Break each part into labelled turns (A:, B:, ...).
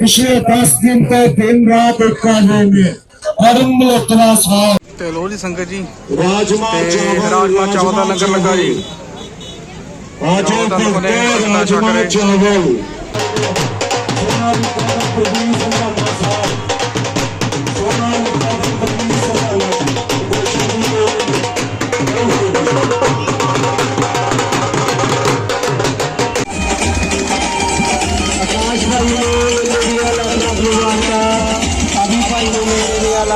A: ਪਿਛਲੇ 10 ਦਿਨ ਤੋਂ ਦਿਨ ਰਾਤ ਇੱਕਾ ਹੋਗੇ ਹਰਮ ਮਲਤਨਾ ਸਾਹਿਬ।
B: ਤੇ ਲੋ ਸੰਗਤ ਜੀ। ਰਾਜਮਾ
A: ਚਾਵਲ
B: ਰਾਜਮਾ ਚਾਵਲ ਦਾ ਲੰਗਰ ਲੱਗਾ ਜੀ।
A: ਰਾਜਮਾ
B: ਚਾਵਲ।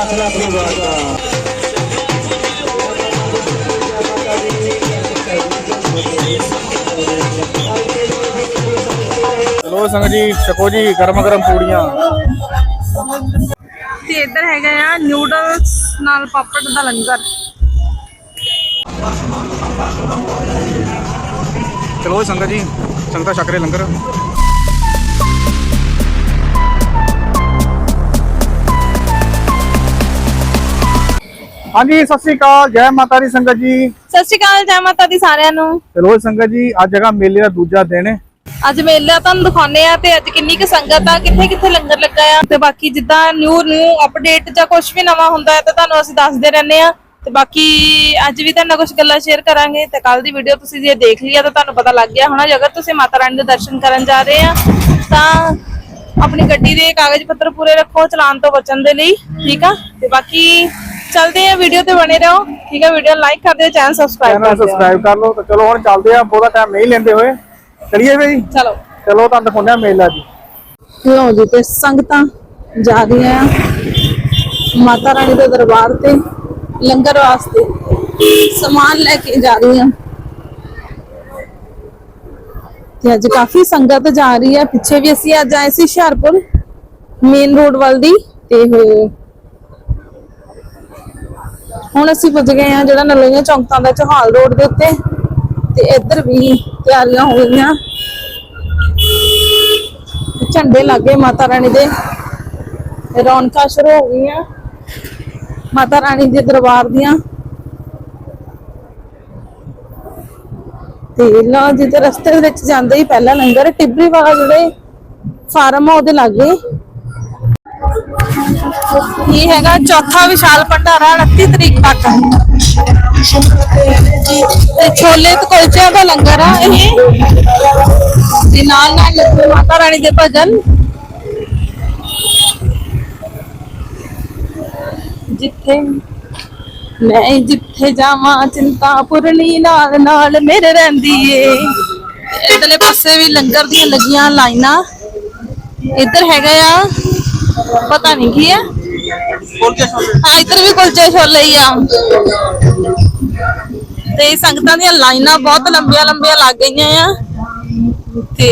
A: ਲੱਖ ਲੱਖ ਦੀ ਮੁਬਾਰਕਾਂ
B: ਲੋ ਸੰਗਤ ਜੀ ਛਕੋ ਜੀ ਗਰਮ ਗਰਮ ਪੂੜੀਆਂ।
C: ਤੇ ਇੱਧਰ ਹੈਗਾ ਆ ਨਿਊਡਲਸ ਨਾਲ ਪਾਪੜ ਦਾ ਲੰਗਰ।
B: ਚਲੋ ਸੰਗਤ ਜੀ ਸੰਗਤਾਂ ਛਕ ਰਹੇ ਲੰਗਰ। ਹਾਂਜੀ ਸਤਿ ਸ੍ਰੀ ਅਕਾਲ ਜੈ ਮਾਤਾ ਦੀ ਸੰਗਤ ਜੀ।
C: ਸਤਿ ਸ਼੍ਰੀ ਅਕਾਲ ਜੈ ਮਾਤਾ ਦੀ ਸਾਰਿਆਂ ਨੂੰ।
B: ਚਲੋ ਸੰਗਤ ਜੀ ਅੱਜ ਜਗ੍ਹਾ ਮੇਲੇ ਦਾ ਦੂਜਾ ਦਿਨ। ਹੈ
C: ਅੱਜ ਮੇਲਾ ਤੁਹਾਨੂੰ ਦਿਖਾਉਂਦੇ ਆ ਤੇ ਅੱਜ ਕਿੰਨੀ ਕੁ ਸੰਗਤ ਆ ਕਿੱਥੇ ਕਿੱਥੇ ਲੰਗਰ ਲੱਗਾ ਆ। ਤੇ ਬਾਕੀ ਜਿੱਦਾਂ ਨਿਊ ਨਿਊ ਅਪਡੇਟ ਜਾਂ ਕੁਝ ਵੀ ਨਵਾਂ ਹੁੰਦਾ ਹੈ ਤਾਂ ਤੁਹਾਨੂੰ ਅਸੀਂ ਦੱਸਦੇ ਰਹਿੰਦੇ ਆ ਤੇ ਬਾਕੀ ਅੱਜ ਵੀ ਤੁਹਾਡੇ ਨਾਲ ਕੁਝ ਗੱਲਾਂ ਸ਼ੇਅਰ ਕਰਾਂਗੇ। ਤੇ ਕੱਲ ਦੀ ਵੀਡੀਓ ਤੁਸੀਂ ਜੇ ਦੇਖ ਲਈ ਆ ਤਾਂ ਤੁਹਾਨੂੰ ਪਤਾ ਲੱਗ ਗਿਆ ਹੋਣਾ ਜੇ ਅਗਰ ਤੁਸੀਂ ਮਾਤਾ ਰਾਣੀ ਦੇ ਦਰਸ਼ਨ ਕਰਨ ਜਾ ਰਹੇ ਆ ਤਾਂ ਆਪਣੀ ਗੱਡੀ ਦੇ ਕਾਗਜ਼ ਪੱਤਰ ਪੂਰੇ ਰੱਖੋ ਚਲਾਨ ਤੋਂ ਬਚਣ ਦੇ ਲਈ। ਠੀਕ ਆ? ਤੇ ਬਾਕੀ ਚਲਦੇ ਆ ਵੀਡੀਓ ਤੇ ਬਣੇ ਰਹੋ। ਠੀਕ ਆ ਵੀਡੀਓ ਲਾਈਕ ਕਰ ਦਿਓ ਚੈਨਲ ਸਬਸਕ੍ਰਾਈਬ
B: ਚੈਨਲ
C: ਕਰ ਦਿਓ।
B: ਸਬਸਕ੍ਰਾਈਬ ਕਰ ਲਓ। ਤਾਂ ਚਲੋ ਹੁਣ ਚੱਲਦੇ ਆ ਬਹੁਤਾ ਟਾਈਮ ਨਹੀਂ ਲੈਂਦੇ ਹੋਏ। ਚਲਿਏ ਬਈ
C: ਚਲੋ।
B: ਚਲੋ ਤੁਹਾਨੂੰ ਦਿਖਾਉਂਦੇ ਆ ਮੇਲਾ ਜੀ।
C: ਲੋ ਜੀ ਤੇ ਸੰਗਤਾਂ ਜਾ ਰਹੀਆਂ ਆ। ਮਾਤਾ ਰਾਣੀ ਦੇ ਦਰਬਾਰ ਤੇ ਲੰਗਰ ਵਾਸਤੇ ਸਮਾਨ ਲੈ ਕੇ ਜਾ ਰਹੀਆਂ। ਤੇ ਅੱਜ ਕਾਫੀ ਸੰਗਤ ਜਾ ਰਹੀ ਹੈ ਪਿੱਛੇ ਵੀ ਅਸੀਂ ਅੱਜ ਆਏ ਸੀ ਹੁਸ਼ਿਆਰਪੁਰ ਮੇਨ ਰੋਡ ਵੱਲ ਦੀ ਤੇ ਹੁਣ ਅਸੀਂ ਪੁੱਜ ਗਏ ਆ ਜਿਹੜਾ ਨਲੋਈਆਂ ਚੌਂਕਾਂ ਦਾ ਚੌਹਾਲ ਰੋਡ ਦੇ ਉੱਤੇ। ਤੇ ਇੱਧਰ ਵੀ ਤਿਆਰੀਆਂ ਹੋ ਗਈਆਂ। ਝੰਡੇ ਲੱਗੇ ਮਾਤਾ ਰਾਣੀ ਦੇ। ਰੌਣਕਾਂ ਸ਼ੁਰੂ ਹੋ ਗਈਆਂ। ਮਾਤਾ ਰਾਣੀ ਦੇ ਦਰਬਾਰ ਦੀਆਂ। ਤੇ ਲੋ ਜੀ ਰਸਤੇ ਦੇ ਵਿੱਚ ਜਾਂਦੇ ਹੀ ਪਹਿਲਾ ਲੰਗਰ, ਟਿਬਰੀ ਵਾਲਾ ਜਿਹੜੇ ਫਾਰਮ ਆ ਉਹਦੇ ਲਾਗੇ। ਇਹ ਹੈਗਾ? ਚੌਥਾ ਵਿਸ਼ਾਲ ਭੰਡਾਰਾ 29 ਤਰੀਕ ਤੱਕ। ਤੇ ਛੋਲੇ ਤੇ ਕੁਲਚਿਆਂ ਦਾ ਲੰਗਰ ਆ ਇਹ। ਤੇ ਨਾਲ ਨਾਲ ਲੱਗੇ ਮਾਤਾ ਰਾਣੀ ਦੇ ਭਜਨ। ਜਿੱਥੇ ਮੈਂ ਜਿੱਥੇ ਜਾਵਾਂ, ਚਿੰਤਾ ਪੁਰਣੀ ਨਾਲ ਨਾਲ ਮੇਰੇ ਰਹਿੰਦੀ ਏ। ਇਧਰਲੇ ਪਾਸੇ ਵੀ ਲੰਗਰ ਦੀਆਂ ਲੱਗੀਆਂ ਲਾਈਨਾਂ। ਇੱਧਰ ਹੈਗਾ ਆ, ਪਤਾ ਨਹੀਂ ਕੀ ਆ ਹਾਂ, ਇੱਧਰ ਵੀ ਕੁਲਚੇ ਛੋਲੇ ਹੀ ਆ। ਤੇ ਸੰਗਤਾਂ ਦੀਆਂ ਲਾਈਨਾਂ ਬਹੁਤ ਲੰਬੀਆਂ ਲੰਬੀਆਂ ਲੱਗ ਗਈਆਂ ਆ। ਤੇ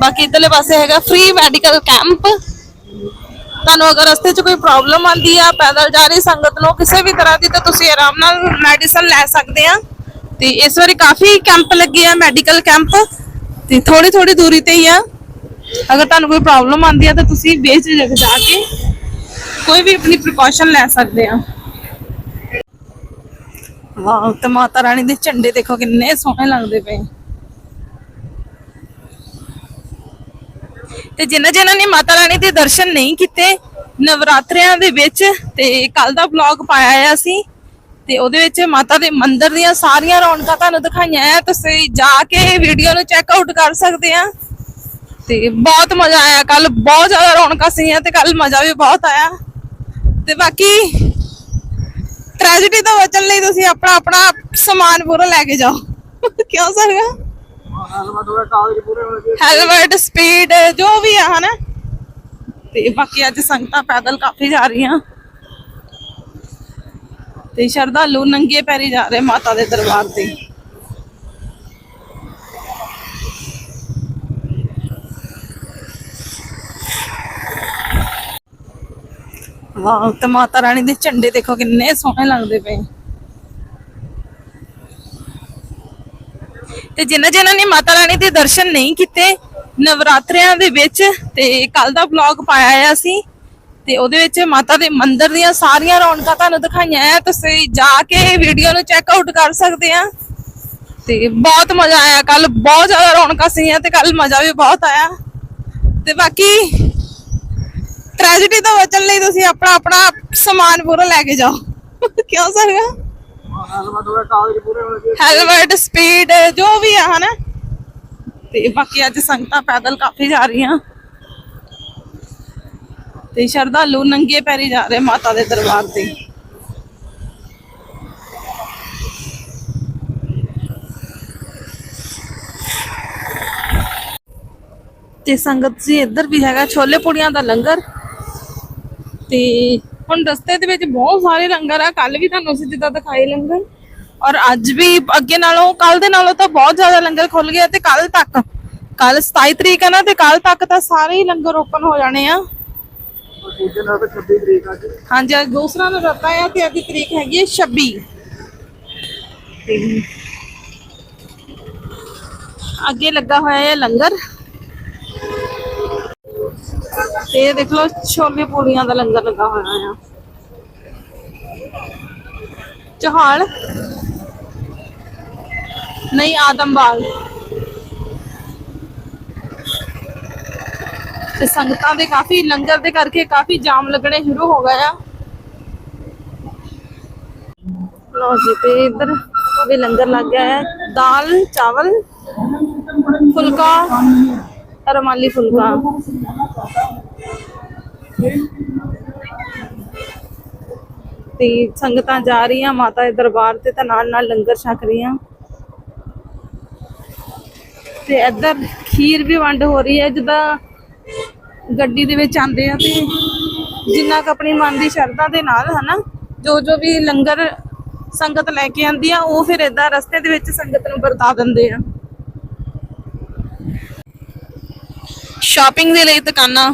C: ਬਾਕੀ ਇਧਰਲੇ ਪਾਸੇ ਹੈਗਾ ਫ੍ਰੀ ਮੈਡੀਕਲ ਕੈਂਪ ਤੁਹਾਨੂੰ ਅਗਰ ਰਸਤੇ 'ਚ ਕੋਈ ਪ੍ਰੋਬਲਮ ਆਂਦੀ ਆ, ਪੈਦਲ ਜਾ ਰਹੀ ਸੰਗਤ ਨੂੰ ਕਿਸੇ ਵੀ ਤਰ੍ਹਾਂ ਦੀ, ਤਾਂ ਤੁਸੀਂ ਆਰਾਮ ਨਾਲ ਮੈਡੀਸਨ ਲੈ ਸਕਦੇ ਆ। ਤੇ ਇਸ ਵਾਰੀ ਕਾਫੀ ਕੈਂਪ ਲੱਗੇ ਆ ਮੈਡੀਕਲ ਕੈਂਪ ਤੇ ਥੋੜੀ ਥੋੜੀ ਦੂਰੀ ਤੇ ਹੀ ਆ। ਅਗਰ ਤੁਹਾਨੂੰ ਕੋਈ ਪ੍ਰੋਬਲਮ ਆਂਦੀ ਆ, ਤਾਂ ਤੁਸੀਂ ਬੇਝਿਜਕ ਜਾ ਕੇ ਕੋਈ ਵੀ ਆਪਣੀ ਪ੍ਰੀਕਾਸ਼ਨ ਲੈ ਸਕਦੇ ਆ। ਵਾਹ ਤੇ ਮਾਤਾ ਰਾਣੀ ਦੇ ਝੰਡੇ ਦੇਖੋ ਕਿੰਨੇ ਸੋਹਣੇ ਲੱਗਦੇ ਪਏ। ਤੇ ਜਿਨ੍ਹਾਂ ਜਿਨ੍ਹਾਂ ਨੇ ਮਾਤਾ ਰਾਣੀ ਦੇ ਦਰਸ਼ਨ ਨਹੀਂ ਕੀਤੇ, ਨਵਰਾਤਰਿਆਂ ਦੇ ਵਿੱਚ ਤੇ ਕੱਲ ਦਾ ਵਲੌਗ ਪਾਇਆ ਆ ਸੀ, ਤੇ ਉਹਦੇ ਵਿੱਚ ਮਾਤਾ ਦੇ ਮੰਦਿਰ ਦੀਆਂ ਸਾਰੀਆਂ ਰੌਣਕਾਂ ਤੁਹਾਨੂੰ ਦਿਖਾਈਆਂ ਆ, ਤੁਸੀਂ ਜਾ ਕੇ ਵੀਡੀਓ ਨੂੰ ਚੈੱਕ ਆਊਟ ਕਰ ਸਕਦੇ ਆ। ਤੇ ਬਹੁਤ ਮਜ਼ਾ ਆਇਆ ਕੱਲ ਬਹੁਤ ਜ਼ਿਆਦਾ ਰੌਣਕਾਂ ਸੀਗੀਆਂ ਤੇ ਕੱਲ ਮਜ਼ਾ ਵੀ ਬਹੁਤ ਆਇਆ। ਤੇ ਬਾਕੀ ਟ੍ਰੈਜੇਡੀ ਤੋਂ ਬਚਣ ਲਈ ਤੁਸੀਂ ਆਪਣਾ ਆਪਣਾ ਸਮਾਨ ਪੂਰਾ ਲੈ ਕੇ ਜਾਓ। ਕਿਉਂ ਸਰਗਾ ਹੈਲਮਟ ਸਪੀਡ ਜੋ ਵੀ ਆ, ਹਨਾ? ਤੇ ਬਾਕੀ ਅੱਜ ਸੰਗਤਾਂ ਪੈਦਲ ਕਾਫੀ ਜਾ ਰਹੀਆਂ। ਤੇ ਸ਼ਰਧਾਲੂ ਨੰਗੇ ਪੈਰੀ ਜਾ ਰਹੇ ਮਾਤਾ ਦੇ ਦਰਬਾਰ ਤੇ। ਵਾਹ, ਤੇ ਮਾਤਾ ਰਾਣੀ ਦੇ ਝੰਡੇ ਦੇਖੋ ਕਿੰਨੇ ਸੋਹਣੇ ਲੱਗਦੇ ਪਏ। ਤੇ ਜਿਨ੍ਹਾਂ ਜਿਨ੍ਹਾਂ ਨੇ ਮਾਤਾ ਰਾਣੀ ਦੇ ਦਰਸ਼ਨ ਨਹੀਂ ਕੀਤੇ, ਨਵਰਾਤਰਿਆਂ ਦੇ ਵਿੱਚ ਤੇ ਕੱਲ ਦਾ ਵਲੌਗ ਪਾਇਆ ਆ ਸੀ, ਤੇ ਉਹਦੇ ਵਿੱਚ ਮਾਤਾ ਦੇ ਮੰਦਿਰ ਦੀਆਂ ਸਾਰੀਆਂ ਰੌਣਕਾਂ ਤੁਹਾਨੂੰ ਦਿਖਾਈਆਂ ਆ ਤੁਸੀਂ ਜਾ ਕੇ ਵੀਡੀਓ ਨੂੰ ਚੈੱਕ ਆਊਟ ਕਰ ਸਕਦੇ ਆ। ਤੇ ਬਹੁਤ ਮਜ਼ਾ ਆਇਆ ਕੱਲ ਬਹੁਤ ਜ਼ਿਆਦਾ ਰੌਣਕਾਂ ਸੀਗੀਆਂ ਤੇ ਕੱਲ ਮਜ਼ਾ ਵੀ ਬਹੁਤ ਆਇਆ। ਤੇ ਬਾਕੀ ਟ੍ਰੈਜੇਡੀ ਤੋਂ ਬਚਣ ਲਈ ਤੁਸੀਂ ਆਪਣਾ ਆਪਣਾ ਸਮਾਨ ਪੂਰਾ ਲੈ ਕੇ ਜਾਓ। ਕਿਉਂ ਸਰਗਾ ਹੈਲਮਟ ਸਪੀਡ ਜੋ ਵੀ ਆ, ਹਨਾ? ਤੇ ਬਾਕੀ ਅੱਜ ਸੰਗਤਾਂ ਪੈਦਲ ਕਾਫੀ ਜਾ ਰਹੀਆਂ। ਤੇ ਸ਼ਰਧਾਲੂ ਨੰਗੇ ਪੈਰੀ ਜਾ ਰਹੇ ਮਾਤਾ ਦੇ ਦਰਬਾਰ ਤੇ। ਤੇ ਸੰਗਤ ਜੀ ਇੱਧਰ ਵੀ ਹੈਗਾ, ਛੋਲੇ ਪੂੜੀਆਂ ਦਾ ਲੰਗਰ। ਤੇ ਹੁਣ ਰਸਤੇ ਦੇ ਵਿੱਚ ਬਹੁਤ ਸਾਰੇ ਲੰਗਰ ਆ ਕੱਲ ਵੀ ਤੁਹਾਨੂੰ ਅਸੀਂ ਜਿੱਦਾਂ ਦਿਖਾਏ ਲੰਗਰ। ਔਰ ਅੱਜ ਵੀ ਅੱਗੇ ਨਾਲੋਂ ਕੱਲ ਦੇ ਨਾਲੋਂ ਤਾਂ ਬਹੁਤ ਜ਼ਿਆਦਾ ਲੰਗਰ ਖੁੱਲ ਗਿਆ ਤੇ ਕੱਲ ਤੱਕ। ਕੱਲ 27 ਤਰੀਕ ਹੈ ਨਾ ਤੇ ਕੱਲ ਤੱਕ ਤਾਂ ਸਾਰੇ ਹੀ ਲੰਗਰ ਓਪਨ ਹੋ ਜਾਣੇ ਆ। ਹਾਂਜੀ ਅੱਜ ਦੂਸਰਾ ਨਰਾਤਾ ਆ ਤੇ ਅੱਜ ਤਰੀਕ ਹੈਗੀ ਹੈ 26 ਤੇ ਅੱਗੇ ਲੱਗਾ ਹੋਇਆ ਹੈ ਲੰਗਰ। ਤੇ ਇਹ ਦੇਖ ਲਓ, ਛੋਲੇ ਪੂਰੀਆਂ ਦਾ ਲੰਗਰ ਲੱਗਾ ਹੋਇਆ ਆ। ਚਹਾਲ। ਨਹੀਂ ਆਦਮਬਾਗ ਤੇ ਸੰਗਤਾਂ ਦੇ ਕਾਫੀ, ਲੰਗਰ ਦੇ ਕਰਕੇ ਕਾਫੀ ਜਾਮ ਲੱਗਣੇ ਸ਼ੁਰੂ ਹੋ ਗਏ ਆ। ਲੋ ਜੀ, ਤੇ ਇੱਧਰ ਵੀ ਲੰਗਰ ਲੱਗ ਗਿਆ ਹੈ। ਦਾਲ, ਚਾਵਲ, ਫੁਲਕਾ, ਰਮਾਲੀ ਫੁਲਕਾ। ਤੇ ਸੰਗਤਾਂ ਜਾ ਰਹੀਆਂ, ਮਾਤਾ ਦੇ ਦਰਬਾਰ ਤੇ ਤਾਂ ਨਾਲ ਨਾਲ ਲੰਗਰ ਛਕ ਰਹੀਆਂ। ਤੇ ਇੱਧਰ ਖੀਰ ਵੀ ਵੰਡ ਹੋ ਰਹੀ ਹੈ, ਜਿੱਦਾਂ ਗੱਡੀ ਦੇ ਵਿੱਚ ਆਂਦੇ ਆ ਤੇ ਜਿੰਨਾ ਕੁ ਆਪਣੀ ਮਨ ਦੀ ਸ਼ਰਧਾ ਦੇ ਨਾਲ, ਹਨਾ, ਜੋ ਜੋ ਵੀ ਲੰਗਰ ਸੰਗਤ ਲੈ ਕੇ ਆਂਦੀ ਆ, ਉਹ ਫਿਰ ਏਦਾਂ ਰਸਤੇ ਦੇ ਵਿੱਚ ਸੰਗਤ ਨੂੰ ਵਰਤਾ ਦਿੰਦੇ ਆ। ਸ਼ਾਪਿੰਗ ਦੇ ਲਈ ਦੁਕਾਨਾਂ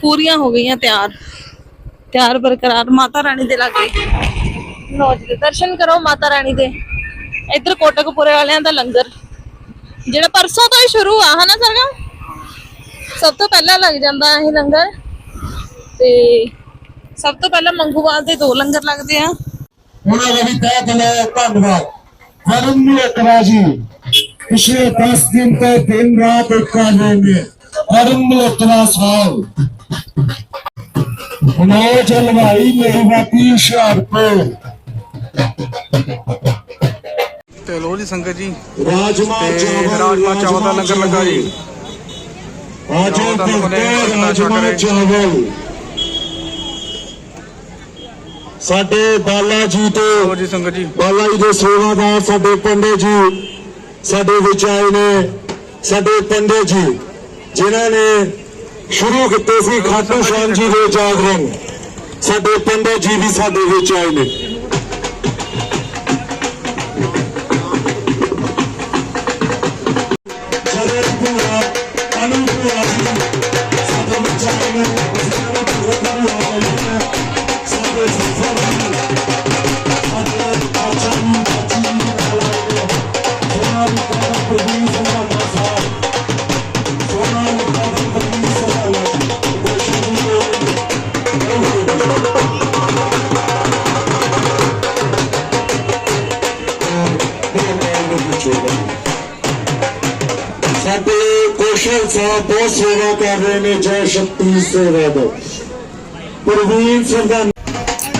C: ਪੂਰੀਆਂ ਹੋ ਗਈਆਂ ਤਿਆਰ। ਤਿਆਰ ਬਰਕਰਾਰ, ਮਾਤਾ ਰਾਣੀ ਦੇ ਲਾਗੇ। ਲੋ ਜੀ, ਦਰਸ਼ਨ ਕਰੋ ਮਾਤਾ ਰਾਣੀ ਦੇ। ਇੱਧਰ ਕੋਟਕਪੁਰੇ ਵਾਲਿਆਂ ਦਾ ਲੰਗਰ। ਜਿਹੜਾ ਪਰਸੋਂ ਤੋਂ ਹੀ ਸ਼ੁਰੂ ਆ, ਹਨਾ ਸਰਗਾ? ਸਭ ਤੋਂ ਪਹਿਲਾਂ ਲੱਗ ਜਾਂਦਾ ਇਹ ਲੰਗਰ। ਤੇ ਸਭ ਤੋਂ ਪਹਿਲਾਂ ਮੰਗੂਵਾਲ ਦੇ ਦੋ ਲੰਗਰ ਲੱਗਦੇ ਆ।
A: ਉਹਨਾਂ ਦਾ ਵੀ ਤਹਿ ਦਿਲੋਂ ਧੰਨਵਾਦ। ਵਰੁਣ ਮਲੇਕਰਾ ਜੀ ਪਿਛਲੇ 10 ਦਿਨ ਤੋਂ ਦਿਨ ਰਾਤ ਇੱਕ ਕਰ ਰਹੇ ਨੇ ਵਰੁਣ ਮਲੇਕਰਾ ਸਾਹਿਬ ਮਨੋਜ ਹਲਵਾਈ ਮੇਵਾਤੀ ਹੁਸ਼ਿਆਰਪੁਰ
B: ਤੇ ਲੋ ਜੀ ਸੰਗਤ ਜੀ।
A: ਰਾਜਮਾ ਚਾਵਲ
B: ਰਾਜਮਾ ਚਾਵਲ ਦਾ ਲੰਗਰ ਲੱਗਾ ਜੀ। ਛਕ
A: ਰਾਜਮਾ। ਚਾਵਲ। ਸਾਡੇ ਬਾਲਾ ਜੀ
B: ਲੋ
A: ਤੋਂ
B: ਜੀ ਸੰਗਤ ਜੀ।
A: ਬਾਲਾ ਜੀ ਦੇ ਸੇਵਾਦਾਰ ਸਾਡੇ ਪੰਡਿਤ ਜੀ ਸਾਡੇ ਵਿੱਚ ਆਏ ਨੇ ਸਾਡੇ ਪੰਡਿਤ ਜੀ। ਜਿਨ੍ਹਾਂ ਨੇ ਸ਼ੁਰੂ ਕੀਤੇ ਸੀ ਖਾਟੂ ਸ਼ਾਮ ਜੀ ਦੇ ਜਾਗਰਣ। ਸਾਡੇ ਪੰਡਿਤ ਜੀ ਵੀ ਸਾਡੇ ਵਿੱਚ ਆਏ ਨੇ। ਸੇਵਾ ਕਰ ਰਹੇ ਨੇ ਜੈ ਸ਼ਕਤੀ ਸੇਵਾ ਦਾ। ਪ੍ਰਵੀਨ ਸਰਦਾਰ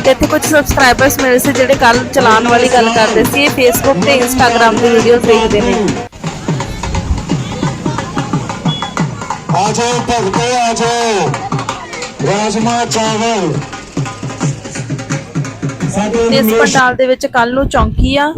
C: ਤੇ ਇੱਥੇ ਕੁਝ ਸਬਸਕ੍ਰਾਈਬਰਸ ਮਿਲੇ ਸੀ ਜਿਹੜੇ ਕੱਲ ਚਲਾਉਣ ਵਾਲੀ ਗੱਲ ਕਰਦੇ ਸੀ ਇਹ ਫੇਸਬੁੱਕ ਤੇ ਇੰਸਟਾਗ੍ਰam ਦੀ ਵੀਡੀਓਜ਼ ਦੇਖਦੇ ਨੇ।
A: ਆ ਜਾਓ ਭਗਤੋ ਆ ਜਾਓ। ਰਾਜਮਾ ਚਾਵਲ।
C: ਇਸ ਪੰਡਾਲ ਦੇ ਵਿੱਚ ਕੱਲ ਨੂੰ ਚੌਂਕੀ ਆ।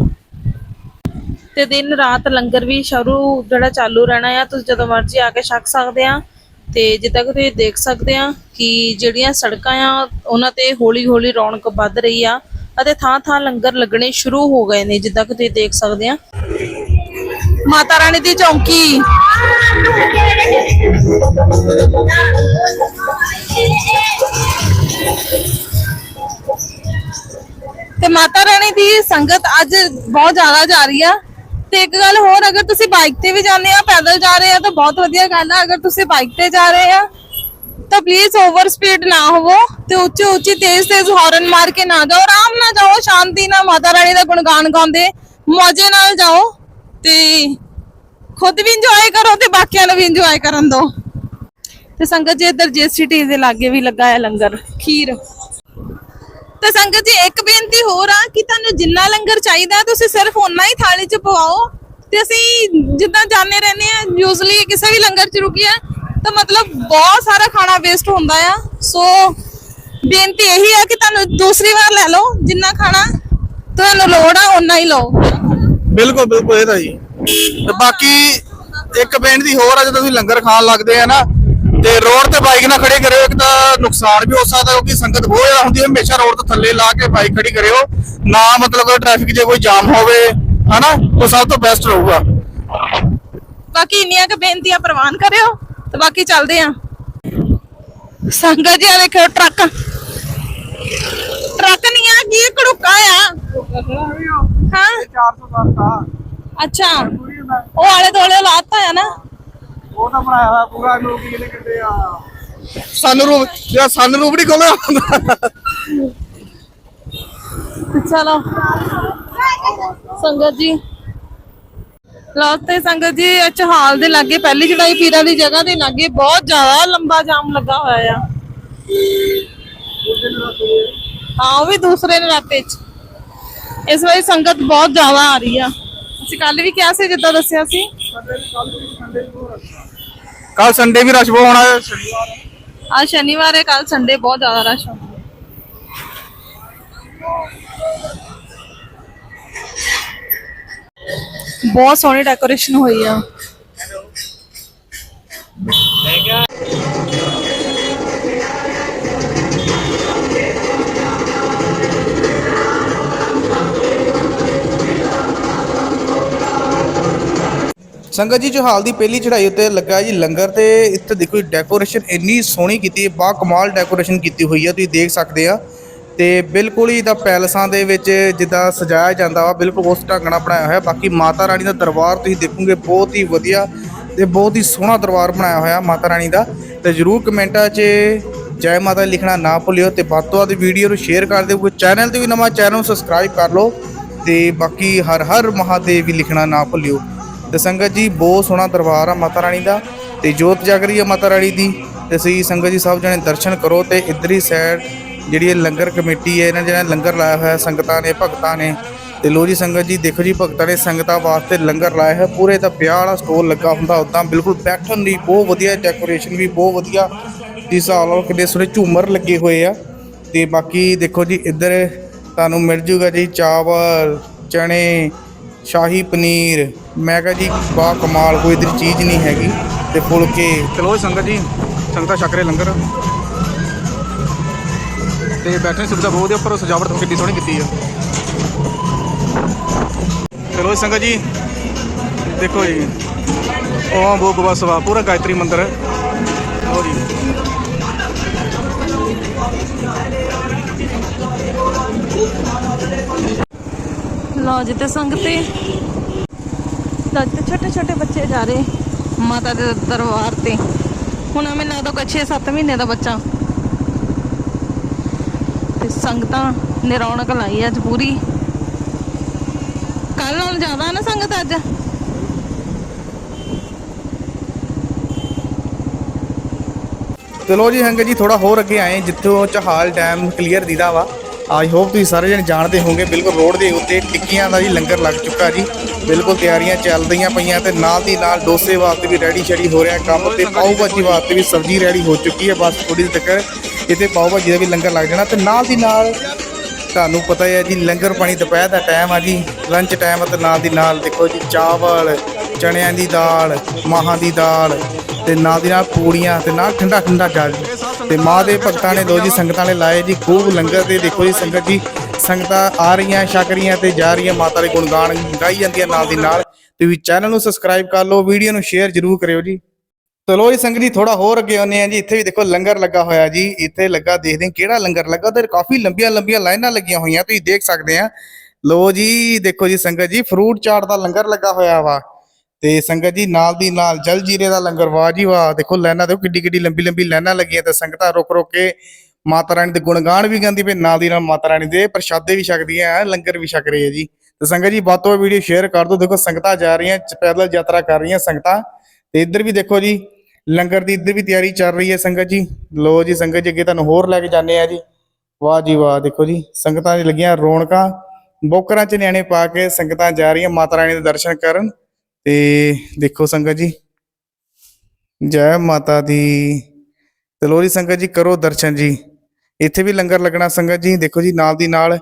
C: ਤੇ ਦਿਨ ਰਾਤ ਲੰਗਰ ਵੀ ਸ਼ੁਰੂ ਜਿਹੜਾ ਚਾਲੂ ਰਹਿਣਾ ਆ, ਤੁਸੀਂ ਜਦੋਂ ਮਰਜ਼ੀ ਆ ਕੇ ਛਕ ਸਕਦੇ ਆ ਤੇ ਜਿੱਦਾਂ ਕਿ ਤੁਸੀਂ ਦੇਖ ਸਕਦੇ ਆ ਕਿ ਜਿਹੜੀਆਂ ਸੜਕਾਂ ਆ, ਉਹਨਾਂ ਤੇ ਹੌਲੀ ਹੌਲੀ ਰੌਣਕ ਵੱਧ ਰਹੀ ਆ ਅਤੇ ਥਾਂ ਥਾਂ ਲੰਗਰ ਲੱਗਣੇ ਸ਼ੁਰੂ ਹੋ ਗਏ ਨੇ, ਜਿੱਦਾਂ ਕਿ ਤੁਸੀਂ ਦੇਖ ਸਕਦੇ ਆ। ਮਾਤਾ ਰਾਣੀ ਦੀ ਚੌਂਕੀ। ਤੇ ਮਾਤਾ ਰਾਣੀ ਦੀ ਸੰਗਤ ਅੱਜ ਬਹੁਤ ਜ਼ਿਆਦਾ ਜਾ ਰਹੀ ਆ। ਤੇ ਇੱਕ ਗੱਲ ਹੋਰ, ਅਗਰ ਤੁਸੀਂ ਬਾਈਕ ਤੇ ਵੀ ਜਾਂਦੇ ਆ, ਪੈਦਲ ਜਾ ਰਹੇ ਆ, ਤਾਂ ਬਹੁਤ ਵਧੀਆ ਗੱਲ ਆ। ਅਗਰ ਤੁਸੀਂ ਬਾਈਕ ਤੇ ਜਾ ਰਹੇ ਆ, ਤਾਂ ਪਲੀਜ਼ ਓਵਰ ਸਪੀਡ ਨਾ ਹੋਵੋ ਤੇ ਉੱਚੀ ਉੱਚੀ ਤੇਜ਼ ਤੇਜ਼ ਹਾਰਨ ਮਾਰ ਕੇ ਨਾ ਜਾਓ। ਆਰਾਮ ਨਾਲ ਜਾਓ, ਸ਼ਾਂਤੀ ਨਾਲ ਮਾਤਾ ਰਾਣੀ ਦਾ ਗੁਣਗਾਨ ਗਾਉਂਦੇ, ਮੌਜੇ ਨਾਲ ਜਾਓ ਤੇ ਖੁਦ ਵੀ ਇੰਜੋਏ ਕਰੋ ਤੇ ਬਾਕੀਆਂ ਨੂੰ ਵੀ ਇੰਜੋਏ ਕਰਨ ਦਿਓ। ਤੇ ਸੰਗਤ ਜੀ, ਇੱਧਰ ਜੀਸੀਟੀ ਦੇ ਲਾਗੇ ਵੀ ਲੱਗਾ ਹੈ ਲੰਗਰ, ਖੀਰ। ਤੇ ਸੰਗਤ ਜੀ, ਇੱਕ ਬੇਨਤੀ ਹੋਰ ਆ ਕਿ ਤੁਹਾਨੂੰ ਜਿੰਨਾ ਲੰਗਰ ਚਾਹੀਦਾ, ਤੁਸੀਂ ਸਿਰਫ ਓਨਾ ਹੀ ਥਾਲੀ 'ਚ ਪਵਾਓ। ਤੇ ਅਸੀਂ ਜਿੱਦਾਂ ਜਾਣੇ ਰਹਿੰਦੇ ਆ ਯੂਜ਼ਲੀ ਕਿਸੇ ਵੀ ਲੰਗਰ 'ਚ ਰੁਕੀਆ ਤਾਂ ਮਤਲਬ ਬਹੁਤ ਸਾਰਾ ਖਾਣਾ ਵੇਸਟ ਹੁੰਦਾ ਆ। ਸੋ ਬੇਨਤੀ ਇਹੀ ਆ ਕਿ ਤੁਹਾਨੂੰ ਦੂਸਰੀ ਵਾਰ ਲੈ ਲਓ, ਜਿੰਨਾ ਖਾਣਾ ਤੁਹਾਨੂੰ ਲੋੜ ਆ, ਓਨਾ ਹੀ ਲਓ।
B: ਬਿਲਕੁਲ ਬਿਲਕੁਲ, ਇਹ ਤਾਂ ਜੀ। ਤੇ ਬਾਕੀ ਇੱਕ ਬੇਨਤੀ ਹੋਰ ਆ, ਜਦੋਂ ਤੁਸੀਂ ਲੰਗਰ ਖਾਣ ਲੱਗਦੇ ਆ ਨਾ ਤੇ ਰੋਡ ਤੇ ਬਾਈਕ ਨਾ ਖੜੇ ਕਰਿਓ ਇੱਕ ਤਾਂ ਨੁਕਸਾਨ ਵੀ ਹੋ ਸਕਦਾ ਕਿਉਂਕਿ ਸੰਗਤ ਬਹੁਤ ਜ਼ਿਆਦਾ ਹੁੰਦੀ ਹੈ ਹਮੇਸ਼ਾ ਰੋਡ ਤੋਂ ਥੱਲੇ ਲਾ ਕੇ ਬਾਈਕ ਖੜੀ ਕਰਿਓ। ਨਾ ਮਤਲਬ ਟ੍ਰੈਫਿਕ 'ਚ ਕੋਈ ਜਾਮ ਹੋਵੇ ਹਨਾ ਉਹ ਸਭ ਤੋਂ ਬੈਸਟ ਰਹੂਗਾ।
C: ਬਾਕੀ ਇੰਨੀਆਂ ਕੁ ਬੇਨਤੀਆਂ ਪ੍ਰਵਾਨ ਕਰਿਓ ਤੇ ਬਾਕੀ ਚੱਲਦੇ ਆ। ਸੰਗਤ ਜੀ ਆ ਦੇਖੋ ਟਰੱਕ। ਟਰੱਕ ਨਹੀਂ ਆ ਕੀ ਕੜੁੱਕਾ ਆ? ਹਾਂ।
B: 410 ਦਾ
C: ਅੱਛਾ। ਉਹ ਆਲੇ ਦੋਲੇ ਲਾਤਾ ਆ ਨਾ।
B: ਉਹ ਤਾਂ ਬਣਾਇਆ ਹੋਇਆ ਪੂਰਾ ਲੋਕ ਕਿਹਨੇ ਕਿੱਡੇ ਆ। ਸਾਨੂੰ ਰੂਪ ਜਿਹੜਾ ਸਾਨੂੰ ਰੂਪ ਨਹੀਂ ਖੋਲਿਆ
C: ਚਲੋ ਸੰਗਤ ਜੀ। ਲਓ ਤੇ ਸੰਗਤ ਜੀ ਇਹ ਚਹਾਲ ਦੇ ਲਾਗੇ ਪਹਿਲੀ ਚੜਾਈ ਪੀਰਾਂ ਦੀ ਜਗ੍ਹਾ ਦੇ ਲਾਗੇ ਬਹੁਤ ਜ਼ਿਆਦਾ ਲੰਬਾ ਜਾਮ ਲੱਗਾ ਹੋਇਆ ਆ। ਹਾਂ ਉਹ ਵੀ ਦੂਸਰੇ ਨਰਾਤੇ ਚ। ਇਸ ਵਾਰੀ ਸੰਗਤ ਬਹੁਤ ਜ਼ਿਆਦਾ ਆ ਰਹੀ ਆ। ਅਸੀਂ ਕੱਲ ਵੀ ਕਿਹਾ ਸੀ ਜਿੱਦਾਂ ਦੱਸਿਆ ਸੀ।
B: ਕੱਲ ਸੰਡੇ ਵੀ ਰਸ਼ ਬਹੁਤ ਹੋਣਾ ਹੈ। ਸ਼ਨੀਵਾਰ
C: ਅੱਜ ਸ਼ਨੀਵਾਰ ਹੈ ਕੱਲ ਸੰਡੇ ਬਹੁਤ ਜ਼ਿਆਦਾ ਰਸ਼ ਹੋਣਾ ਬਹੁਤ ਸੋਹਣੀ ਡੈਕੋਰੇਸ਼ਨ ਹੋਈ ਆ।
B: ਸੰਗਤ ਜੀ ਜਹਾਲ ਦੀ ਪਹਿਲੀ ਚੜ੍ਹਾਈ ਉੱਤੇ ਲੱਗਾ ਜੀ ਲੰਗਰ ਤੇ ਇੱਥੇ ਦੇਖੋ ਡੈਕੋਰੇਸ਼ਨ ਇੰਨੀ ਸੋਹਣੀ ਕੀਤੀ ਹੈ, ਬਾ ਕਮਾਲ ਡੈਕੋਰੇਸ਼ਨ ਕੀਤੀ ਹੋਈ ਆ ਤੁਸੀਂ ਦੇਖ ਸਕਦੇ ਆ। ਤੇ ਬਿਲਕੁਲ ਹੀ ਦਾ ਪੈਲਸਾਂ ਦੇ ਵਿੱਚ ਜਿੱਦਾਂ ਸਜਾਇਆ ਜਾਂਦਾ ਵਾ, ਬਿਲਕੁਲ ਉਸ ਢੰਗ ਨਾਲ ਬਣਾਇਆ ਹੋਇਆ। ਬਾਕੀ ਮਾਤਾ ਰਾਣੀ ਦਾ ਦਰਬਾਰ ਤੁਸੀਂ ਦੇਖੋਗੇ, ਬਹੁਤ ਹੀ ਵਧੀਆ ਤੇ ਬਹੁਤ ਹੀ ਸੋਹਣਾ ਦਰਬਾਰ ਬਣਾਇਆ ਹੋਇਆ ਮਾਤਾ ਰਾਣੀ ਦਾ। ਤੇ ਜਰੂਰ ਕਮੈਂਟਾਂ 'ਚ ਜੈ ਮਾਤਾ ਲਿਖਣਾ ਨਾ ਭੁੱਲਿਓ ਤੇ ਵੱਧ ਤੋਂ ਵੱਧ ਵੀਡੀਓ ਨੂੰ ਸ਼ੇਅਰ ਕਰ ਦਿਓ ਚੈਨਲ ਤੇ ਵੀ ਨਵਾਂ ਚੈਨਲ ਨੂੰ ਸਬਸਕ੍ਰਾਈਬ ਕਰ ਲਓ ਤੇ ਬਾਕੀ ਹਰ ਹਰ ਮਹਾਦੇਵ ਵੀ ਲਿਖਣਾ ਨਾ ਭੁੱਲਿਓ। ਤੇ ਸੰਗਤ ਜੀ ਬਹੁਤ ਸੋਹਣਾ ਦਰਬਾਰ ਆ ਮਾਤਾ ਰਾਣੀ ਦਾ ਤੇ ਜੋਤ ਜਗ ਰਹੀ ਆ ਮਾਤਾ ਰਾਣੀ ਦੀ ਤੇ ਸਹੀ ਸੰਗਤ ਜੀ ਸਭ ਜਣੇ ਦਰਸ਼ਨ ਕਰੋ ਤੇ ਇਧਰਲੀ ਸਾਈਡ ਜਿਹੜੀ ਇਹ ਲੰਗਰ ਕਮੇਟੀ ਹੈ, ਇਹਨਾਂ ਜਿਹੜਾ ਲੰਗਰ ਲਾਇਆ ਹੋਇਆ, ਸੰਗਤਾਂ ਨੇ, ਭਗਤਾਂ ਨੇ ਤੇ ਲੋ ਜੀ ਸੰਗਤ ਜੀ, ਦੇਖੋ ਜੀ ਭਗਤਾਂ ਨੇ ਸੰਗਤਾਂ ਵਾਸਤੇ ਲੰਗਰ ਲਾਇਆ ਹੈ ਪੂਰੇ ਤਾਂ ਪਿਆ ਵਾਲਾ ਸਟੋਲ ਲੱਗਾ ਹੁੰਦਾ ਉਦਾਂ ਬਿਲਕੁਲ ਬੈਠਣ ਦੀ ਬਹੁਤ ਵਧੀਆ ਡੈਕੋਰੇਸ਼ਨ ਵੀ ਬਹੁਤ ਵਧੀਆ ਜਿਸ ਹਿਸਾਬ ਨਾਲ ਕਿੰਨੇ ਸੋਹਣੇ ਝੂਮਰ ਲੱਗੇ ਹੋਏ ਆ ਤੇ ਬਾਕੀ ਦੇਖੋ ਜੀ, ਇੱਧਰ ਤੁਹਾਨੂੰ ਮਿਲ ਜੂਗਾ ਜੀ, ਚਾਵਲ ਚਣੇ ਸ਼ਾਹੀ ਪਨੀਰ। ਮੈਂ ਕਿਹਾ ਜੀ ਬਾ ਕਮਾਲ, ਕੋਈ ਇਧਰ ਚੀਜ਼ ਨਹੀਂ ਹੈਗੀ ਤੇ ਫੁਲਕੇ। ਚਲੋ ਜੀ, ਸੰਗਤ ਜੀ, ਸੰਗਤਾਂ ਛਕ ਲੰਗਰ। ਤੇ ਬੈਠਣ ਦੀ ਸੁਵਿਧਾ ਬਹੁਤ ਹੈ ਉੱਪਰ, ਸਜਾਵਟ ਕਿੰਨੀ ਸੋਹਣੀ ਕੀਤੀ ਹੈ ਚਲੋ ਜੀ, ਸੰਗਤ ਜੀ, ਦੇਖੋ ਜੀ। ਓਮ ਭੂਗ ਵਸਵਾ ਪੂਰਾ ਗਾਇਤਰੀ ਮੰਦਿਰ। ਹੈ ਲੋ ਜੀ
C: ਲਓ ਜੀ। ਲਓ ਜੀ ਤੇ ਛੋਟੇ ਛੋਟੇ ਬੱਚੇ ਜਾ ਰਹੇ ਮਾਤਾ ਦੇ ਦਰਬਾਰ ਤੇ। ਹੁਣ ਮੈਨੂੰ ਲੱਗਦਾ ਕੋਈ 6-7 ਮਹੀਨੇ ਦਾ ਬੱਚਾ। ਤੇ ਸੰਗਤਾਂ ਨੇ ਰੌਣਕ ਲਾਈ ਅੱਜ ਪੂਰੀ। ਕੱਲ ਨਾਲੋਂ ਜ਼ਿਆਦਾ ਨਾ ਸੰਗਤ ਅੱਜ।
B: ਚਲੋ ਜੀ ਹੰਗ ਜੀ ਥੋੜਾ ਹੋਰ ਅੱਗੇ ਆਏ ਜਿੱਥੋਂ ਚਹਾਲ ਡੈਮ ਕਲੀਅਰ ਦੀਦਾ ਵਾ। ਆਈ ਹੋਪ ਤੁਸੀਂ ਸਾਰੇ ਜਣੇ ਜਾਣਦੇ ਹੋਵੋਗੇ, ਬਿਲਕੁਲ ਰੋਡ ਦੇ ਉੱਤੇ ਟਿੱਕੀਆਂ ਦਾ ਜੀ ਲੰਗਰ ਲੱਗ ਚੁੱਕਾ ਜੀ। ਬਿਲਕੁਲ ਤਿਆਰੀਆਂ ਚੱਲ ਰਹੀਆਂ ਪਈਆਂ ਤੇ ਨਾਲ ਦੀ ਨਾਲ ਡੋਸੇ ਵਾਸਤੇ ਵੀ ਰੈਡੀ ਸ਼ੈਡੀ ਹੋ ਰਿਹਾ, ਕੰਮ ਤੇ ਪਾਉ ਭਾਜੀ ਵਾਸਤੇ ਵੀ ਸਬਜ਼ੀ ਰੈਡੀ ਹੋ ਚੁੱਕੀ ਹੈ ਬਸ ਥੋੜੀ ਤੱਕ ਇੱਥੇ ਪਾਓ ਭਾਜੀ ਦਾ ਵੀ ਲੰਗਰ ਲੱਗ ਜਾਣਾ ਤੇ ਨਾਲ ਦੀ ਨਾਲ ਤੁਹਾਨੂੰ ਪਤਾ ਹੀ ਹੈ ਜੀ, ਲੰਗਰ ਪਾਣੀ ਦੁਪਹਿਰ ਦਾ ਟਾਈਮ ਆ ਜੀ ਲੰਚ ਟਾਈਮ ਤੇ ਨਾਲ ਦੀ ਨਾਲ ਦੇਖੋ ਜੀ, ਚਾਵਲ, ਚਣਿਆਂ ਦੀ ਦਾਲ, ਮਾਹਾਂ ਦੀ ਦਾਲ ਤੇ ਨਾਲ ਦੀ ਨਾਲ ਪੂੜੀਆਂ ਤੇ ਨਾਲ ਠੰਡਾ ਠੰਡਾ ਜਲ ਤੇ ਮਾਂ ਦੇ ਭਗਤਾਂ ਨੇ ਲੋ ਜੀ, ਸੰਗਤਾਂ ਨੇ ਲਾਏ ਜੀ, ਖੂਬ ਲੰਗਰ ਤੇ ਦੇਖੋ ਜੀ, ਸੰਗਤ ਜੀ, ਸੰਗਤਾਂ ਆ ਰਹੀਆਂ, ਛਕ ਰਹੀਆਂ ਤੇ ਜਾ ਰਹੀਆਂ, ਮਾਤਾ ਦੇ ਗੁਣਗਾਨ ਗਾਈ ਜਾਂਦੀਆਂ ਨਾਲ ਦੀ ਨਾਲ। ਤੁਸੀਂ ਚੈਨਲ ਨੂੰ ਸਬਸਕ੍ਰਾਈਬ ਕਰ ਲਓ, ਵੀਡੀਓ ਨੂੰ ਸ਼ੇਅਰ ਜ਼ਰੂਰ ਕਰਿਓ ਜੀ। ਚਲੋ ਜੀ, ਸੰਗਤ ਜੀ ਥੋੜਾ ਹੋਰ ਅੱਗੇ ਆਉਂਦੇ ਆ ਜੀ, ਇੱਥੇ ਵੀ ਦੇਖੋ ਲੰਗਰ ਲੱਗਾ ਹੋਇਆ ਜੀ, ਇੱਥੇ ਲੱਗਾ, ਦੇਖਦੇ ਹਾਂ ਕਿਹੜਾ ਲੰਗਰ ਲੱਗਾ ਤੇ ਕਾਫੀ ਲੰਬੀਆਂ ਲੰਬੀਆਂ ਲਾਈਨਾਂ ਲੱਗੀਆਂ ਹੋਈਆਂ, ਤੁਸੀਂ ਦੇਖ ਸਕਦੇ ਆ ਲੋ ਜੀ, ਦੇਖੋ ਜੀ, ਸੰਗਤ ਜੀ ਫਰੂਟ ਚਾਟ ਦਾ ਲੰਗਰ ਲੱਗਾ ਹੋਇਆ ਵਾ। ਤੇ ਸੰਗਤ ਜੀ ਨਾਲ ਦੀ ਨਾਲ ਜਲ ਜੀਰੇ ਦਾ ਲੰਗਰ, ਵਾਹ ਜੀ ਵਾਹ, ਦੇਖੋ ਲਾਈਨਾਂ ਦੇਖੋ ਕਿੱਡੀ ਕਿੱਡੀ ਲੰਬੀ ਲੰਬੀ ਲਾਈਨਾਂ ਲੱਗੀਆਂ ਤੇ ਸੰਗਤਾਂ ਰੁਕ ਰੁਕ ਕੇ ਮਾਤਾ ਰਾਣੀ ਦੇ ਗੁਣਗਾਨ ਵੀ ਗਾਉਂਦੀ ਪਈ, ਨਾਲ ਦੀ ਨਾਲ ਮਾਤਾ ਰਾਣੀ ਦੇ ਪ੍ਰਸ਼ਾਦੇ ਵੀ ਛਕਦੀਆਂ ਲੰਗਰ ਵੀ ਛਕ ਰਹੇ ਹੈ ਜੀ। ਤੇ ਸੰਗਤ ਜੀ ਬਾਤੋਂ ਵੀਡੀਓ ਸ਼ੇਅਰ ਕਰ ਦਿਓ, ਦੇਖੋ ਸੰਗਤਾਂ ਜਾ ਰਹੀਆਂ ਪੈਦਲ ਯਾਤਰਾ ਕਰ ਰਹੀਆਂ ਸੰਗਤਾਂ। ਤੇ ਇੱਧਰ ਵੀ ਦੇਖੋ ਜੀ, ਲੰਗਰ ਦੀ ਇੱਧਰ ਵੀ ਤਿਆਰੀ ਚੱਲ ਰਹੀ ਹੈ ਸੰਗਤ ਜੀ। ਲੋ ਜੀ ਸੰਗਤ ਜੀ ਅੱਗੇ ਤੁਹਾਨੂੰ ਹੋਰ ਲੈ ਕੇ ਜਾਂਦੇ ਆ ਜੀ। ਵਾਹ ਜੀ ਵਾਹ, ਦੇਖੋ ਜੀ, ਸੰਗਤਾਂ 'ਚ ਲੱਗੀਆਂ ਰੌਣਕਾਂ। ਬੋਕਰਾਂ 'ਚ ਨਿਆਣੇ ਪਾ ਕੇ ਸੰਗਤਾਂ ਜਾ ਰਹੀਆਂ, ਮਾਤਾ ਰਾਣੀ ਦੇ ਦਰਸ਼ਨ ਕਰਨ। ਤੇ ਦੇਖੋ ਸੰਗਤ ਜੀ, ਜੈ ਮਾਤਾ ਦੀ। ਤੇ ਲੋ ਸੰਗਤ ਜੀ, ਕਰੋ ਦਰਸ਼ਨ ਜੀ। ਇੱਥੇ ਵੀ ਲੰਗਰ ਲੱਗਣਾ ਸੰਗਤ ਜੀ, ਦੇਖੋ ਜੀ ਨਾਲ ਦੀ ਨਾਲ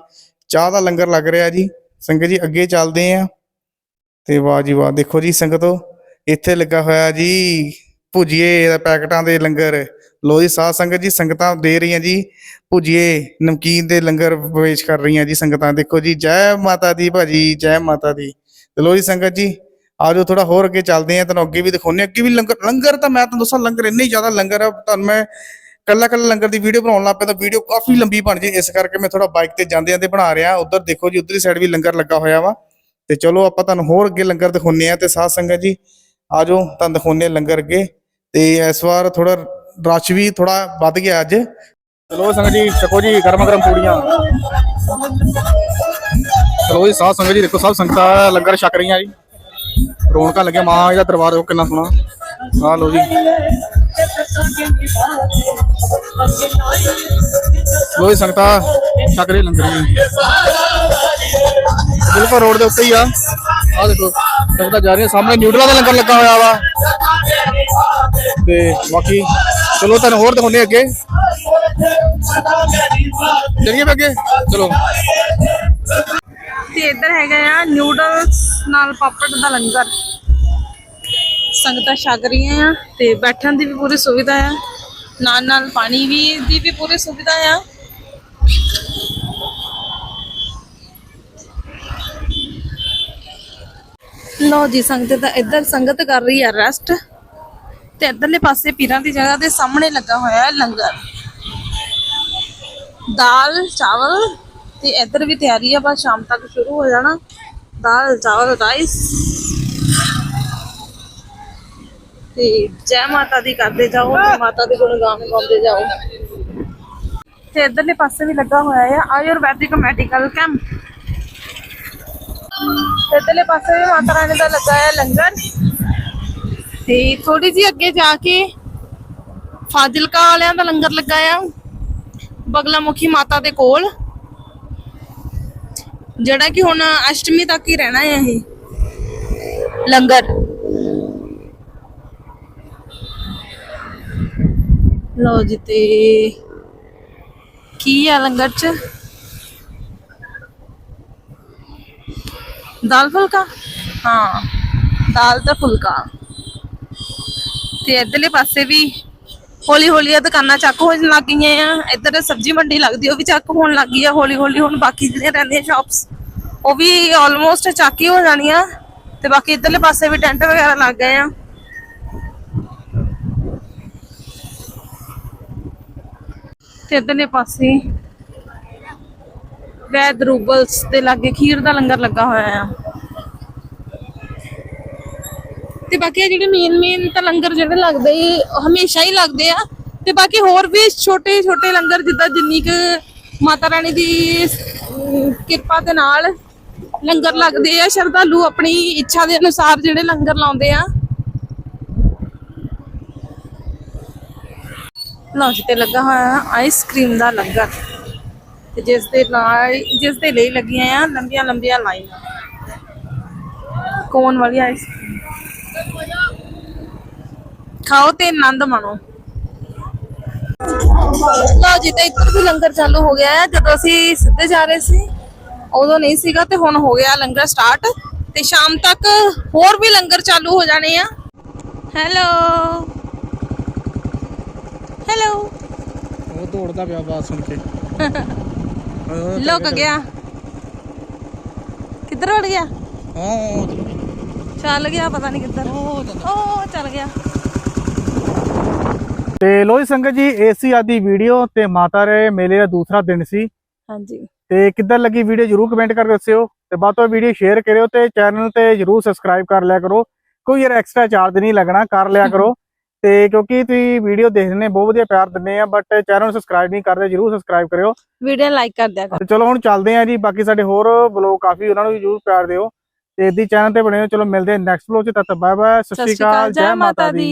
B: ਚਾਹ ਦਾ ਲੰਗਰ ਲੱਗ ਰਿਹਾ ਜੀ। ਸੰਗਤ ਜੀ, ਅੱਗੇ ਚੱਲਦੇ ਆ। ਤੇ ਵਾਹ ਜੀ ਵਾਹ, ਦੇਖੋ ਜੀ ਸੰਗਤੋ, ਇੱਥੇ ਲੱਗਾ ਹੋਇਆ ਜੀ ਭੁਜੀਏ ਦਾ ਪੈਕਟਾਂ ਦੇ ਲੰਗਰ। ਲੋ ਜੀ ਸਾਧ ਸੰਗਤ ਜੀ, ਸੰਗਤਾਂ ਦੇ ਰਹੀਆਂ ਜੀ, ਭੁਜੀਏ ਨਮਕੀਨ ਦੇ ਲੰਗਰ ਪੇਸ਼ ਕਰ ਰਹੀਆਂ ਜੀ ਸੰਗਤਾਂ। ਦੇਖੋ ਜੀ, ਜੈ ਮਾਤਾ ਦੀ ਭਾਜੀ, ਜੈ ਮਾਤਾ ਦੀ। ਤੇ ਲੋ ਜੀ ਸੰਗਤ ਜੀ ਆਜੋ ਥੋੜਾ ਹੋਰ ਅੱਗੇ ਚੱਲਦੇ ਆ ਤੁਹਾਨੂੰ ਅੱਗੇ ਵੀ ਦਿਖਾਉਂਦੇ ਅੱਗੇ ਵੀ ਲੰਗਰ ਲੰਗਰ ਤਾਂ ਮੈਂ ਤੁਹਾਨੂੰ ਦੱਸਾਂ, ਲੰਗਰ ਇੰਨੇ ਹੀ ਜ਼ਿਆਦਾ ਲੰਗਰ ਆ, ਤੁਹਾਨੂੰ ਮੈਂ ਕੱਲਾ ਕੱਲਾ ਲੰਗਰ ਦੀ ਵੀਡੀਓ ਬਣਾਉਣ ਲੱਗ ਪਿਆ ਤਾਂ ਵੀਡੀਓ ਕਾਫੀ ਲੰਬੀ ਬਣ ਜੇ। ਇਸ ਕਰਕੇ ਮੈਂ ਥੋੜਾ ਬਾਈਕ ਤੇ ਜਾਂਦੇ ਜਾਂਦੇ ਬਣਾ ਰਿਹਾ। ਉਧਰ ਦੇਖੋ ਜੀ, ਉਧਰਲੀ ਸਾਈਡ ਵੀ ਲੰਗਰ ਲੱਗਾ ਹੋਇਆ ਵਾ। ਤੇ ਚਲੋ ਆਪਾਂ ਤੁਹਾਨੂੰ ਹੋਰ ਅੱਗੇ ਲੰਗਰ ਦਿਖਾਉਂਦੇ ਆ ਤੇ ਸਾਧ ਸੰਗਤ ਜੀ ਆਜੋ ਤੁਹਾਨੂੰ ਦਿਖਾਉਂਦੇ ਹਾਂ ਲੰਗਰ ਅੱਗੇ। ਤੇ ਇਸ ਵਾਰ ਥੋੜਾ ਰਸ਼ ਵੀ ਥੋੜਾ ਵੱਧ ਗਿਆ ਅੱਜ। ਚਲੋ ਸੰਗਤ ਜੀ ਛਕੋ ਜੀ, ਗਰਮ ਗਰਮ ਪੂੜੀਆਂ। ਚਲੋ ਜੀ, ਸਾਧ ਸੰਗਤ ਜੀ, ਦੇਖੋ ਸਭ ਸੰਗਤਾਂ ਲੰਗਰ ਛਕ ਰਹੀਆਂ ਜੀ। ਰੌਣਕਾਂ ਲੱਗਿਆ ਮਾਂ ਇਹਦਾ ਦਰਬਾਰ ਦੇਖੋ ਕਿੰਨਾ ਸੋਹਣਾ। ਆ ਲੋ ਜੀ। ਲੋ ਜੀ ਸੰਗਤਾਂ, ਛਕ ਲੰਗਰ ਜੀ। ਬਿਲਕੁਲ ਰੋਡ ਦੇ ਉੱਤੇ ਹੀ ਆ। ਆ ਦੇਖੋ, ਸੰਗਤਾਂ ਜਾ ਰਹੀਆਂ। ਸਾਹਮਣੇ ਨਿਊਡਲਾਂ ਦਾ ਲੰਗਰ ਲੱਗਾ ਹੋਇਆ ਵਾ। ਤੇ ਬਾਕੀ, ਚਲੋ ਤੁਹਾਨੂੰ ਹੋਰ ਦਿਖਾਉਂਦੇ ਅੱਗੇ। ਚਲੀਏ ਅੱਗੇ। ਚਲੋ।
C: ਤੇ ਇੱਧਰ ਹੈਗਾ ਆ ਨਿਊਡਲਸ। ਨਾਲ ਪਾਪੜ ਦਾ ਲੰਗਰ। ਸੰਗਤਾਂ ਛਕ ਰਹੀਆਂ ਆ ਤੇ ਬੈਠਣ ਦੀ ਵੀ ਪੂਰੀ ਸੁਵਿਧਾ ਆ। ਨਾਲ ਨਾਲ ਪਾਣੀ ਵੀ ਦੀ ਵੀ ਪੂਰੀ ਸੁਵਿਧਾ ਆ। ਲੋ ਜੀ, ਸੰਗਤ ਤਾਂ ਇੱਧਰ ਸੰਗਤ ਕਰ ਰਹੀ ਆ ਰੈਸਟ ਤੇ ਇੱਧਰਲੇ ਪਾਸੇ ਪੀਰਾਂ ਦੀ ਜਗ੍ਹਾ ਦੇ ਸਾਹਮਣੇ ਲੱਗਾ ਹੋਇਆ ਹੈ ਲੰਗਰ। ਦਾਲ, ਚਾਵਲ ਤੇ ਇੱਧਰ ਵੀ ਤਿਆਰੀ ਆ, ਬਸ ਸ਼ਾਮ ਤੱਕ ਸ਼ੁਰੂ ਹੋ ਜਾਣਾ। ਦਾਲ ਚਾਵਲ ਰਾਈਸ ਤੇ ਜੈ ਮਾਤਾ ਦੀ ਕਰਦੇ ਜਾਓ ਤੇ ਮਾਤਾ ਦੇ ਗੁਣਗਾਨ ਗਾਉਂਦੇ ਜਾਓ ਤੇ ਇੱਧਰਲੇ ਪਾਸੇ ਵੀ ਲੱਗਾ ਹੋਇਆ ਆ ਆਯੁਰਵੈਦਿਕ ਮੈਡੀਕਲ ਕੈਂਪ ਤੇ ਪਾਸੇ ਵੀ ਮਾਤਾ ਰਾਣੀ ਦਾ ਲੱਗਾ ਹੈ ਲੰਗਰ ਤੇ ਥੋੜੀ ਜੀ ਅੱਗੇ ਜਾ ਕੇ ਫਾਜ਼ਿਲਕਾ ਵਾਲਿਆਂ ਦਾ ਲੰਗਰ ਲੱਗਾ ਆ ਬਗਲਾਮੁਖੀ ਮਾਤਾ ਦੇ ਕੋਲ ਜਿਹੜਾ ਕਿ ਹੁਣ ਅਸ਼ਟਮੀ ਤੱਕ ਹੀ ਰਹਿਣਾ ਹੈ ਇਹ। ਲੰਗਰ। ਲੋ ਜੀ ਤੇ ਕੀ ਆ ਲੰਗਰ ਚ? ਦਾਲ ਫੁਲਕਾ? ਹਾਂ, ਦਾਲ ਤੇ ਫੁਲਕਾ। ਤੇ ਇਧਰਲੇ ਪਾਸੇ ਵੀ ਹੌਲੀ ਹੌਲੀ ਇਹ ਦੁਕਾਨਾਂ ਚੱਕ ਹੋਣ ਲੱਗ ਗਈਆਂ ਆ। ਇੱਧਰ ਸਬਜ਼ੀ ਮੰਡੀ ਲੱਗਦੀ ਉਹ ਵੀ ਚੱਕ ਹੋਣ ਲੱਗ ਗਈ ਆ ਹੌਲੀ ਹੌਲੀ। ਹੁਣ ਬਾਕੀ ਜਿਹੜੀਆਂ ਰਹਿੰਦੀਆਂ ਸ਼ਾਪਸ ਉਹ ਵੀ ਆਲਮੋਸਟ ਚੱਕ ਹੀ ਹੋ ਜਾਣੀਆਂ। ਤੇ ਬਾਕੀ ਇੱਧਰਲੇ ਪਾਸੇ ਵੀ ਟੈਂਟ ਵਗੈਰਾ ਲੱਗ ਗਏ ਆ। ਤੇ ਇੱਧਰਲੇ ਪਾਸੇ ਵੈਦ ਰੂਬਲਸ ਦੇ ਲਾਗੇ ਖੀਰ ਦਾ ਲੰਗਰ ਲੱਗਾ ਹੋਇਆ ਆ। ਤੇ ਬਾਕੀ ਇਹ ਜਿਹੜੇ ਮੇਨ ਮੇਨ ਤਾਂ ਲੰਗਰ ਜਿਹੜੇ ਲੱਗਦੇ ਹੀ ਹਮੇਸ਼ਾ ਹੀ ਲੱਗਦੇ ਆ। ਤੇ ਬਾਕੀ ਹੋਰ ਵੀ ਛੋਟੇ ਛੋਟੇ ਲੰਗਰ ਜਿੱਦਾਂ ਜਿੰਨੀ ਕੁ ਮਾਤਾ ਰਾਣੀ ਦੀ ਕਿਰਪਾ ਦੇ ਨਾਲ ਲੰਗਰ ਲੱਗਦੇ ਆ, ਸ਼ਰਧਾਲੂ ਆਪਣੀ ਇੱਛਾ ਦੇ ਅਨੁਸਾਰ ਜਿਹੜੇ ਲੰਗਰ ਲਾਉਂਦੇ ਆ। ਲੌਂਜ ਤੇ ਲੱਗਾ ਹੋਇਆ ਆਈਸਕ੍ਰੀਮ ਦਾ ਲੰਗਰ। ਤੇ ਜਿਸ ਦੇ ਨਾਲ ਜਿਸ ਦੇ ਲਈ ਲੱਗੀਆਂ ਆ ਲੰਬੀਆਂ ਲੰਬੀਆਂ ਲਾਈਨਾਂ। ਕੋਨ ਵਾਲੀ ਆਈਸ ਖਾਓ ਤੇ ਆਨੰਦ ਮਾਣੋ। ਲਓ ਜੀ ਤੇ ਇੱਧਰ ਵੀ ਲੰਗਰ ਚਾਲੂ ਹੋ ਗਿਆ ਹੈ। ਜਦੋਂ ਅਸੀਂ ਸਿੱਧੇ ਜਾ ਰਹੇ ਸੀ ਉਦੋਂ ਨਹੀਂ ਸੀਗਾ ਤੇ ਹੁਣ ਹੋ ਗਿਆ ਲੰਗਰ ਸਟਾਰਟ ਤੇ ਸ਼ਾਮ ਤੱਕ ਹੋਰ ਵੀ ਲੰਗਰ ਚਾਲੂ ਹੋ ਜਾਣੇ ਆ। ਹੈਲੋ ਹੈਲੋ
B: ਉਹ ਦੌੜਦਾ ਪਿਆ ਬਾਤ ਸੁਣ ਕੇ।
C: ਲੁਕ ਗਿਆ। ਕਿੱਧਰ ਵੜ ਗਿਆ?
B: ਹਾਂ
C: ਚੱਲ ਗਿਆ ਪਤਾ ਨਹੀਂ ਕਿੱਧਰ। ਉਹ ਚੱਲ ਗਿਆ।
B: ਤੇ ਲੋਈ ਸੰਗਤ ਜੀ ਏਸੀ ਆਦੀ ਵੀਡੀਓ ਤੇ ਮਾਤਾ ਰੇ ਮੇਲੇ ਦਾ ਦੂਸਰਾ ਦਿਨ ਸੀ।
C: ਹਾਂਜੀ।
B: ਤੇ ਕਿੱਦਾਂ ਲੱਗੀ ਵੀਡੀਓ ਜਰੂਰ ਕਮੈਂਟ ਕਰਕੇ ਦੱਸਿਓ। ਤੇ ਬਾਅਦ ਤੋਂ ਵੀਡੀਓ ਸ਼ੇਅਰ ਕਰਿਓ ਤੇ ਚੈਨਲ ਤੇ ਜਰੂਰ ਸਬਸਕ੍ਰਾਈਬ ਕਰ ਲਿਆ ਕਰੋ। ਕੋਈ ਯਾਰ ਐਕਸਟਰਾ ਚਾਰਜ ਨਹੀਂ ਲੱਗਣਾ ਕਰ ਲਿਆ ਕਰੋ। ਤੇ ਕਿਉਂਕਿ ਤੁਸੀਂ ਵੀਡੀਓ ਦੇਖਦੇ ਨੇ ਬਹੁਤ ਵਧੀਆ ਪਿਆਰ ਦਿੰਦੇ ਆ ਬਟ ਚੈਨਲ ਨੂੰ ਸਬਸਕ੍ਰਾਈਬ ਨਹੀਂ ਕਰਦੇ ਜਰੂਰ ਸਬਸਕ੍ਰਾਈਬ ਕਰਿਓ।
C: ਵੀਡੀਓ ਲਾਈਕ ਕਰ ਦਿਆ ਕਰੋ।
B: ਚਲੋ ਹੁਣ ਚੱਲਦੇ ਆ ਜੀ ਬਾਕੀ ਸਾਡੇ ਹੋਰ ਬਲੌਗ ਕਾਫੀ ਉਹਨਾਂ ਨੂੰ ਵੀ ਜਰੂਰ ਪਿਆਰ ਦਿਓ। ਤੇ ਇਦੀ ਚੈਨਲ ਤੇ ਬਣੇ ਹੋ ਚਲੋ ਮਿਲਦੇ ਆ ਨੈਕਸਟ ਬਲੌਗ ਚ ਤਦ ਤੱਕ ਬਾਏ ਬਾਏ ਸਤਿ ਸ਼੍ਰੀ ਅਕਾਲ ਜੈ ਮਾਤਾ ਦੀ।